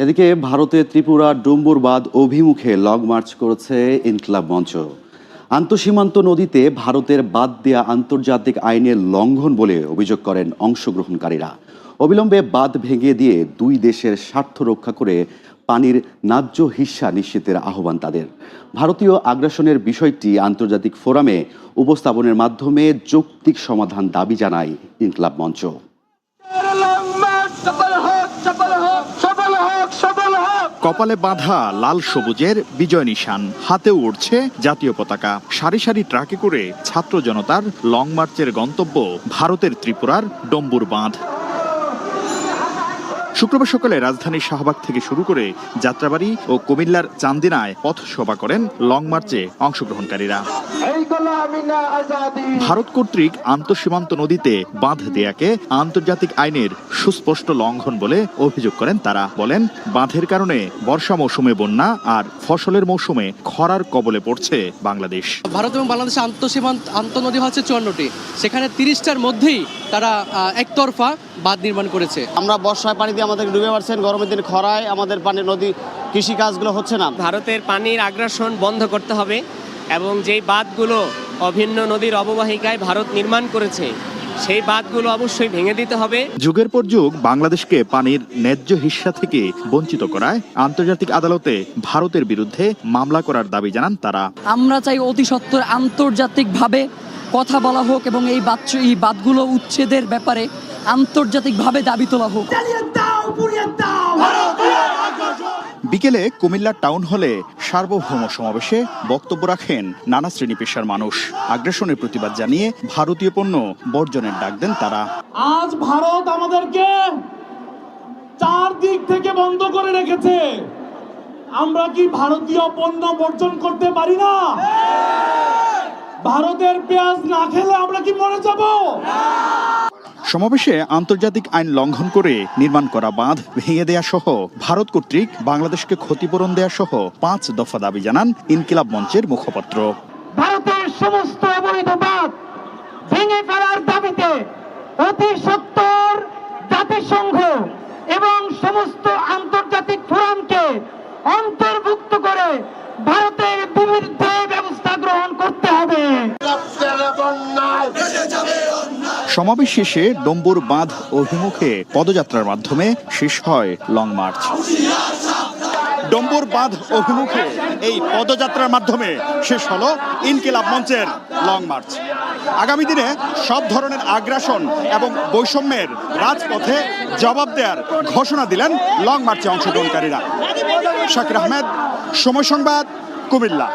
এদিকে ভারতে ত্রিপুরা ডুম্বুর বাঁধ অভিমুখে লং মার্চ করেছে ইনকলাব মঞ্চ। আন্তঃসীমান্ত নদীতে ভারতের বাদ দেয়া আন্তর্জাতিক আইনের লঙ্ঘন বলে অভিযোগ করেন অংশগ্রহণকারীরা। অবিলম্বে বাঁধ ভেঙে দিয়ে দুই দেশের স্বার্থ রক্ষা করে পানির ন্যায্য হিস্সা নিশ্চিতের আহ্বান তাদের। ভারতীয় আগ্রাসনের বিষয়টি আন্তর্জাতিক ফোরামে উপস্থাপনের মাধ্যমে যৌক্তিক সমাধান দাবি জানায় ইনকলাব মঞ্চ সফল হোক সফল হোক সফল হোক সফল হোক কপালে বাঁধা লাল সবুজের বিজয় নিশান। হাতে উঠছে জাতীয় পতাকা। সারি সারি ট্রাকে করে ছাত্র জনতার লং মার্চের গন্তব্য ভারতের ত্রিপুরার ডম্বুর বাঁধ। শুক্রবার সকালে রাজধানীর শাহবাগ থেকে শুরু করে যাত্রাবাড়ি ও কুমিল্লার চান্দিনায় পথ সভা করেন লং মার্চে অংশগ্রহণকারীরা। ভারত কর্তৃক আন্তঃসীমান্ত নদীতে বাঁধ দেয়াকে আন্তর্জাতিক আইনের সুস্পষ্ট লঙ্ঘন বলে অভিযোগ করেন তারা। বলেন বাঁধের কারণে বর্ষা মৌসুমে বন্যা আর ফসলের মৌসুমে খরার কবলে পড়ছে বাংলাদেশ। ভারত এবং বাংলাদেশের আন্তঃসীমান্ত আন্তঃনদী হচ্ছে চুয়ান্নটি। সেখানে তিরিশটার মধ্যেই তারা একতরফা বাঁধ নির্মাণ করেছে। আমরা বর্ষায় পানি দিয়ে আমাদের ডুবে পারছেন গরমের দিন খরায় আমাদের পানি নদী কৃষি কাজগুলো হচ্ছে না। ভারতের পানির আগ্রাসন বন্ধ করতে হবে এবং যেই বাঁধগুলো অভিন্ন নদীর অববাহিকায় ভারত নির্মাণ করেছে সেই বাঁধগুলো অবশ্যই ভেঙে দিতে হবে। যুগের পর যুগ বাংলাদেশকে পানির ন্যায্য হিস্সা থেকে বঞ্চিত করায় আন্তর্জাতিক আদালতে ভারতের বিরুদ্ধে মামলা করার দাবি জানান তারা। আমরা চাই অতি সত্বর আন্তর্জাতিকভাবে কথা বলা হোক এবং এই বাদ এই বাদগুলো উচ্ছেদের ব্যাপারে আন্তর্জাতিকভাবে দাবি তোলা হোক। বিকেলে কুমিল্লার টাউন হলে সার্বভৌম সমাবেশে বক্তব্য রাখেন নানা শ্রেণি পেশার মানুষ। আগ্রাসনের প্রতিবাদ জানিয়ে ভারতীয় পণ্য বর্জনের ডাক দেন তারা। আজ ভারত আমাদেরকে চার দিক থেকে বন্ধ করে রেখেছে। আমরা কি ভারতীয় পণ্য বর্জন করতে পারি না? ভারতের পেঁয়াজ না খেলে আমরা কি মরে যাব? সমাবেশে আন্তর্জাতিক আইন লঙ্ঘন করে নির্মাণ করা বাঁধ ভেঙে দেয়া সহ ভারত কর্তৃক বাংলাদেশকে ক্ষতিপূরণ দেয়া সহ পাঁচ দফা দাবি জানান ইনকিলাব মঞ্চের মুখপাত্র। ভারতের সমস্ত অবৈধ বাঁধ ভেঙে ফেলার দাবিতে অতি সত্তর জাতিসংঘ এবং সমস্ত আন্তর্জাতিক ফোরামকে অন্তর্ভুক্ত করে ভারতের বিরুদ্ধে ব্যবস্থা গ্রহণ করতে হবে সমাবেশ শেষে ডম্বুর বাঁধ অভিমুখে পদযাত্রার মাধ্যমে শেষ হয় লং মার্চ। ডম্বুর বাঁধ অভিমুখে এই পদযাত্রার মাধ্যমে শেষ হলো ইনকিলাব মঞ্চের লং মার্চ। আগামী দিনে সব ধরনের আগ্রাসন এবং বৈষম্যের রাজপথে জবাব দেওয়ার ঘোষণা দিলেন লং মার্চে অংশগ্রহণকারীরা। শাকির আহমেদ, সময় সংবাদ, কুমিল্লা।